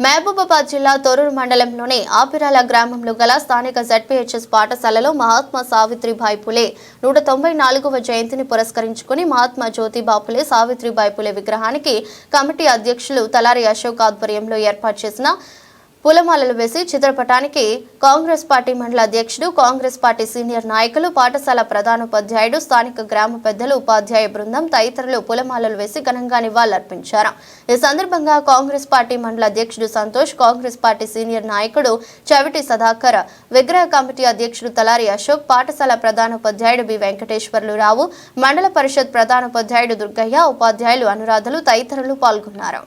మహబూబాబాద్ జిల్లా తొరూరు మండలంలోని ఆపిరాల గ్రామంలో గల స్థానిక జడ్పీహెచ్ఎస్ పాఠశాలలో మహాత్మా సావిత్రిబాయి పులే నూట తొంభై నాలుగవ జయంతిని పురస్కరించుకుని మహాత్మా జ్యోతిబా పులే సావిత్రిబాయి పులే విగ్రహానికి కమిటీ అధ్యక్షులు తలారి అశోక్ ఆధ్వర్యంలో ఏర్పాటు చేసిన పూలమాలలు వేసి చిత్రపటానికి కాంగ్రెస్ పార్టీ మండల అధ్యక్షుడు కాంగ్రెస్ పార్టీ సీనియర్ నాయకులు పాఠశాల ప్రధానోపాధ్యాయుడు స్థానిక గ్రామ పెద్దలు ఉపాధ్యాయ బృందం తదితరులు పూలమాలలు వేసి ఘనంగా నివాళులర్పించారు. ఈ సందర్భంగా కాంగ్రెస్ పార్టీ మండల అధ్యక్షుడు సంతోష్ కాంగ్రెస్ పార్టీ సీనియర్ నాయకుడు చవిటి సదాకర్ విగ్రహ కమిటీ అధ్యక్షుడు తలారి అశోక్ పాఠశాల ప్రధానోపాధ్యాయుడు బి వెంకటేశ్వర్లు రావు మండల పరిషత్ ప్రధానోపాధ్యాయుడు దుర్గయ్య ఉపాధ్యాయులు అనురాధలు తదితరులు పాల్గొన్నారు.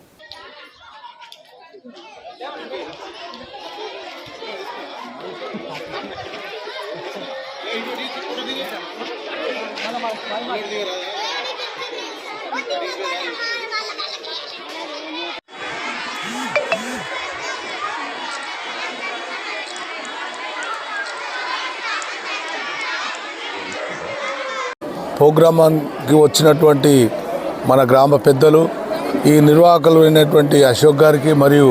ప్రోగ్రామానికి వచ్చినటువంటి మన గ్రామ పెద్దలు ఈ నిర్వాహకులు అయినటువంటి అశోక్ గారికి మరియు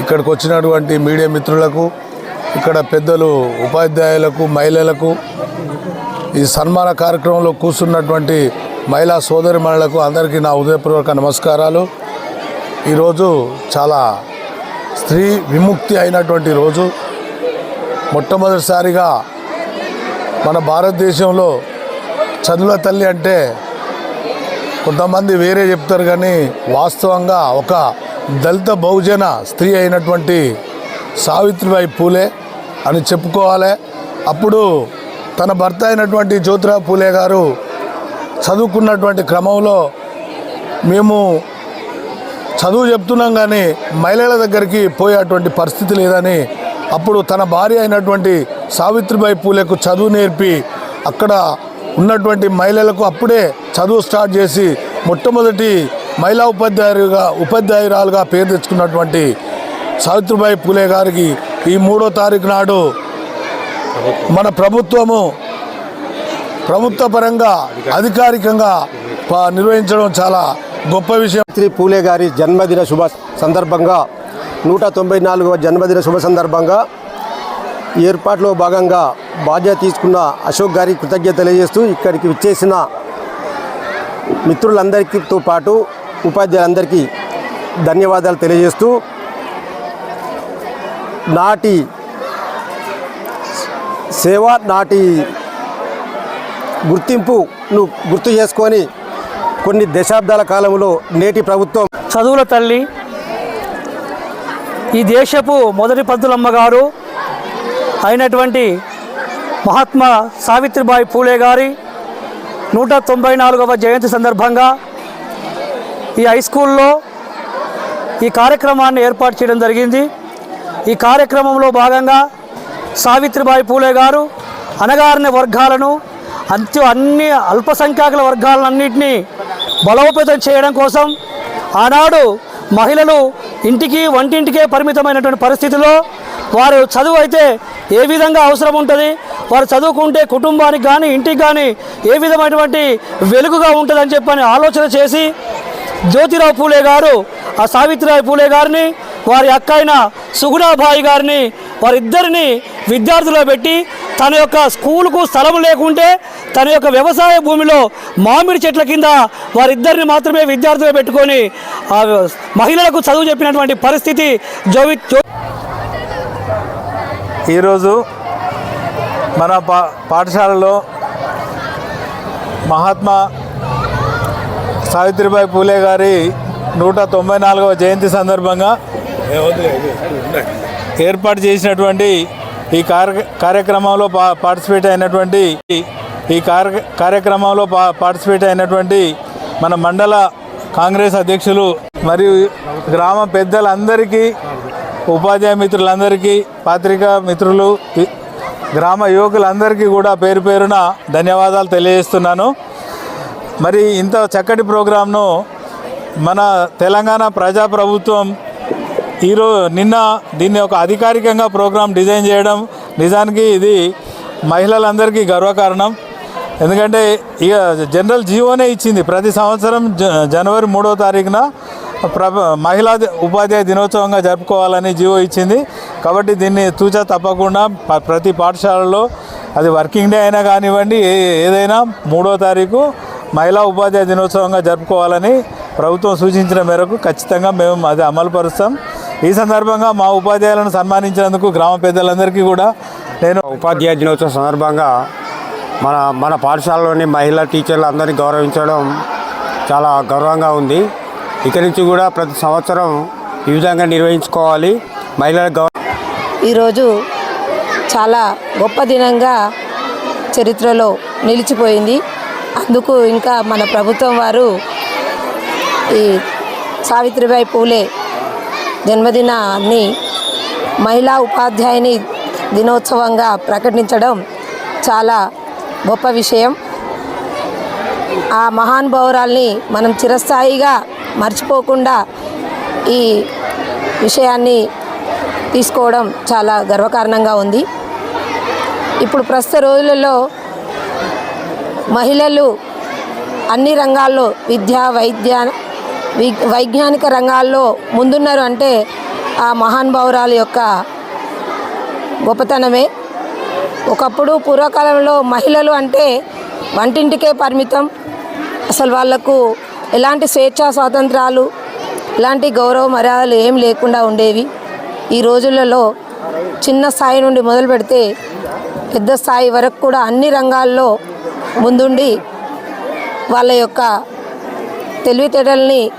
ఇక్కడికి వచ్చినటువంటి మీడియా మిత్రులకు ఇక్కడ పెద్దలు ఉపాధ్యాయులకు మహిళలకు ఈ సన్మాన కార్యక్రమంలో కూర్చున్నటువంటి మహిళా సోదరి మహిళలకు అందరికీ నా ఉదయపూర్వక నమస్కారాలు. ఈరోజు చాలా స్త్రీ విముక్తి అయినటువంటి రోజు. మొట్టమొదటిసారిగా మన భారతదేశంలో చదువుల తల్లి అంటే కొంతమంది వేరే చెప్తారు కానీ వాస్తవంగా ఒక దళిత బహుజన స్త్రీ అయినటువంటి సావిత్రిబాయి పూలే అని చెప్పుకోవాలి. అప్పుడు తన భర్త అయినటువంటి జ్యోతిరావు పూలే గారు చదువుకున్నటువంటి క్రమంలో మేము చదువు చెప్తున్నాం కానీ మహిళల దగ్గరికి పోయేటువంటి పరిస్థితి లేదని అప్పుడు తన భార్య అయినటువంటి సావిత్రిబాయి పూలేకు చదువు నేర్పి అక్కడ ఉన్నటువంటి మహిళలకు అప్పుడే చదువు స్టార్ట్ చేసి మొట్టమొదటి మహిళా ఉపాధ్యాయులుగా ఉపాధ్యాయురాలుగా పేరు తెచ్చుకున్నటువంటి సావిత్రిబాయి పూలే గారికి ఈ మూడో తారీఖు నాడు మన ప్రభుత్వము ప్రభుత్వ పరంగా అధికారికంగా ప- నిర్వహించడం చాలా గొప్ప విషయం. శ్రీ పూలే గారి జన్మదిన శుభ సందర్భంగా నూట తొంభై నాలుగవ జన్మదిన శుభ సందర్భంగా ఏర్పాటులో ఏర్పాట్లో భాగంగా బాధ్యత తీసుకున్న అశోక్ గారికి కృతజ్ఞత తెలియజేస్తూ ఇక్కడికి విచ్చేసిన మిత్రులందరికీతో పాటు ఉపాధ్యాయులందరికీ ధన్యవాదాలు తెలియజేస్తూ నాటి సేవ నాటి గుర్తింపును గుర్తు చేసుకొని కొన్ని దశాబ్దాల కాలంలో నేటి ప్రభుత్వం చదువుల తల్లి ఈ దేశపు మొదటి పంతులమ్మ గారు అయినటువంటి మహాత్మా సావిత్రిబాయి పూలే గారి నూట తొంభై నాలుగవ జయంతి సందర్భంగా ఈ హై స్కూల్లో ఈ కార్యక్రమాన్ని ఏర్పాటు చేయడం జరిగింది. ఈ కార్యక్రమంలో భాగంగా సావిత్రిబాయి పూలే గారు అణగారిన వర్గాలను అంత్య అన్ని అల్పసంఖ్యాకుల వర్గాలన్నింటినీ బలోపేతం చేయడం కోసం ఆనాడు మహిళలు ఇంటికి వంటింటికే పరిమితమైనటువంటి పరిస్థితిలో వారు చదువు అయితే ఏ విధంగా అవసరం ఉంటుంది? వారు చదువుకుంటే కుటుంబానికి కానీ ఇంటికి కానీ ఏ విధమైనటువంటి వెలుగుగా ఉంటుందని చెప్పని ఆలోచన చేసి జ్యోతిరావు పూలే గారు ఆ సావిత్రిరావు పూలే గారిని వారి అక్క అయిన సుగుణాబాయి గారిని వారిద్దరిని విద్యార్థుల్లో పెట్టి తన యొక్క స్కూలుకు స్థలం లేకుంటే తన యొక్క వ్యవసాయ భూమిలో మామిడి చెట్ల కింద వారిద్దరిని మాత్రమే విద్యార్థులు పెట్టుకొని ఆ మహిళలకు చదువు చెప్పినటువంటి పరిస్థితి జోవి ఈరోజు మన పా పాఠశాలలో మహాత్మా సావిత్రిబాయి పూలే గారి నూట తొంభై నాలుగవ జయంతి సందర్భంగా ఏర్పాటు చేసినటువంటి ఈ కార్య కార్యక్రమంలో పా పార్టిసిపేట్ అయినటువంటి ఈ కార్య కార్యక్రమంలో పా పార్టిసిపేట్ అయినటువంటి మన మండల కాంగ్రెస్ అధ్యక్షులు మరియు గ్రామ పెద్దలందరికీ ఉపాధ్యాయ మిత్రులందరికీ పాత్రికా మిత్రులు గ్రామ యువకులందరికీ కూడా పేరు పేరున ధన్యవాదాలు తెలియజేస్తున్నాను. మరి ఇంత చక్కటి ప్రోగ్రాంను మన తెలంగాణ ప్రజాప్రభుత్వం ఈరోజు నిన్న దీన్ని ఒక అధికారికంగా ప్రోగ్రాం డిజైన్ చేయడం నిజానికి ఇది మహిళలందరికీ గర్వకారణం. ఎందుకంటే ఇక జనరల్ జీవోనే ఇచ్చింది. ప్రతి సంవత్సరం జ- జనవరి మూడో తారీఖున ప్రభ మహిళా ఉపాధ్యాయ దినోత్సవంగా జరుపుకోవాలని జీవో ఇచ్చింది. కాబట్టి దీన్ని తూచా తప్పకుండా ప్రతి పాఠశాలలో అది వర్కింగ్ డే అయినా కానివ్వండి ఏ ఏదైనా మూడో తారీఖు మహిళా ఉపాధ్యాయ దినోత్సవంగా జరుపుకోవాలని ప్రభుత్వం సూచించిన మేరకు ఖచ్చితంగా మేము అది అమలుపరుస్తాం. ఈ సందర్భంగా మా ఉపాధ్యాయులను సన్మానించినందుకు గ్రామ పెద్దలందరికీ కూడా నేను ఉపాధ్యాయ దినోత్సవం సందర్భంగా మన మన పాఠశాలలోని మహిళా టీచర్లు అందరినీ గౌరవించడం చాలా గౌరవంగా ఉంది. ఇక్కడి నుంచి కూడా ప్రతి సంవత్సరం ఈ విధంగా నిర్వహించుకోవాలి. మహిళల గౌరవ ఈరోజు చాలా గొప్ప దినంగా చరిత్రలో నిలిచిపోయింది. అందుకు ఇంకా మన ప్రభుత్వం వారు ఈ సావిత్రిబాయి పూలే జన్మదినాన్ని మహిళా ఉపాధ్యాయుని దినోత్సవంగా ప్రకటించడం చాలా గొప్ప విషయం. ఆ మహానుభావురాల్ని మనం చిరస్థాయిగా మర్చిపోకుండా ఈ విషయాన్ని తీసుకోవడం చాలా గర్వకారణంగా ఉంది. ఇప్పుడు ప్రస్తుత రోజులలో మహిళలు అన్ని రంగాల్లో విద్య వైద్య వైజ్ఞానిక రంగాల్లో ముందున్నారు అంటే ఆ మహానుభావురాలు యొక్క గొప్పతనమే. ఒకప్పుడు పూర్వకాలంలో మహిళలు అంటే వంటింటికే పరిమితం. అసలు వాళ్ళకు ఎలాంటి స్వేచ్ఛా స్వాతంత్రాలు ఎలాంటి గౌరవ మర్యాదలు ఏం లేకుండా ఉండేవి. ఈ రోజులలో చిన్న స్థాయి నుండి మొదలు పెడితే పెద్ద స్థాయి వరకు కూడా అన్ని రంగాల్లో ముందుండి వాళ్ళ యొక్క తెలివితేటల్ని